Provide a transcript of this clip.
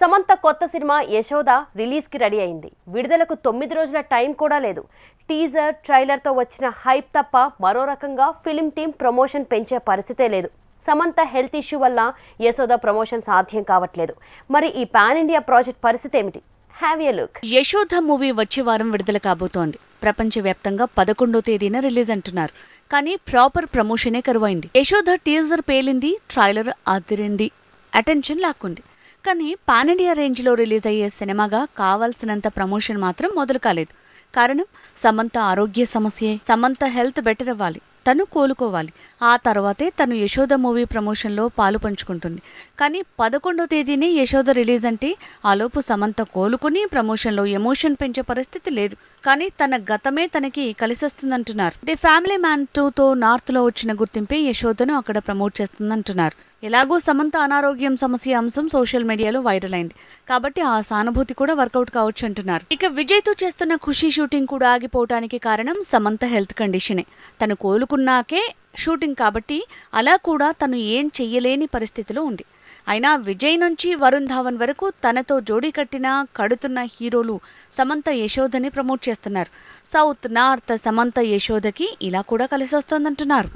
సమంత కొత్త సినిమా యశోద రిలీజ్కి రెడీ అయింది. విడుదలకు తొమ్మిది రోజుల టైం కూడా లేదు. టీజర్ ట్రైలర్తో వచ్చిన హైప్ తప్ప మరో రకంగా ఫిలిం టీం ప్రమోషన్ పెంచే పరిస్థితే లేదు. సమంత హెల్త్ ఇష్యూ వల్ల యశోద ప్రమోషన్ సాధ్యం కావట్లేదు. మరి ఈ పాన్ ఇండియా ప్రాజెక్ట్ పరిస్థితి ఏమిటి? Have a look Yashoda movie వచ్చే వారం విడుదల కాబోతోంది. ప్రపంచవ్యాప్తంగా పదకొండో తేదీన రిలీజ్ అంటున్నారు. కానీ ప్రాపర్ ప్రమోషనే కరువైంది. యశోద టీజర్ పేలింది ట్రైలర్ అదిరింది అటెన్షన్ లాక్కుంది. కానీ పాన్ ఇండియా రేంజ్లో రిలీజ్ అయ్యే సినిమాగా కావాల్సినంత ప్రమోషన్ మాత్రం మొదలు కాలేదు కారణం సమంత ఆరోగ్య సమస్యే. సమంత హెల్త్ బెటర్ అవ్వాలి. తను కోలుకోవాలి. ఆ తర్వాతే తను యశోద మూవీ ప్రమోషన్లో పాలు పంచుకుంటుంది. కానీ పదకొండో తేదీనే యశోద రిలీజ్ అంటే ఆలోపు సమంత కోలుకుని ప్రమోషన్లో ఎమోషన్ పెంచే పరిస్థితి లేదు. కానీ తన గతమే తనకి కలిసొస్తుందంటున్నారు. ది ఫ్యామిలీ మ్యాన్ టూతో నార్త్లో వచ్చిన గుర్తింపే యశోదను అక్కడ ప్రమోట్ చేస్తుందంటున్నారు. ఎలాగో సమంత అనారోగ్యం సమస్య అంశం సోషల్ మీడియాలో వైరల్ అయింది. కాబట్టి ఆ సానుభూతి కూడా వర్కౌట్ కావచ్చు అంటున్నారు. ఇక విజయ్తో చేస్తున్న ఖుషీ షూటింగ్ కూడా ఆగిపోవటానికి కారణం సమంత హెల్త్ కండిషనే. తను అనుకున్నాకే షూటింగ్ కాబట్టి అలా కూడా తను ఏం చెయ్యలేని పరిస్థితిలో ఉంది. అయినా విజయ్ నుంచి వరుణ్ ధావన్ వరకు తనతో జోడీ కట్టిన కడుతున్న హీరోలు సమంత యశోదని ప్రమోట్ చేస్తున్నారు. సౌత్ నార్త్ సమంత యశోదకి ఇలా కూడా కలిసొస్తోందంటున్నారు.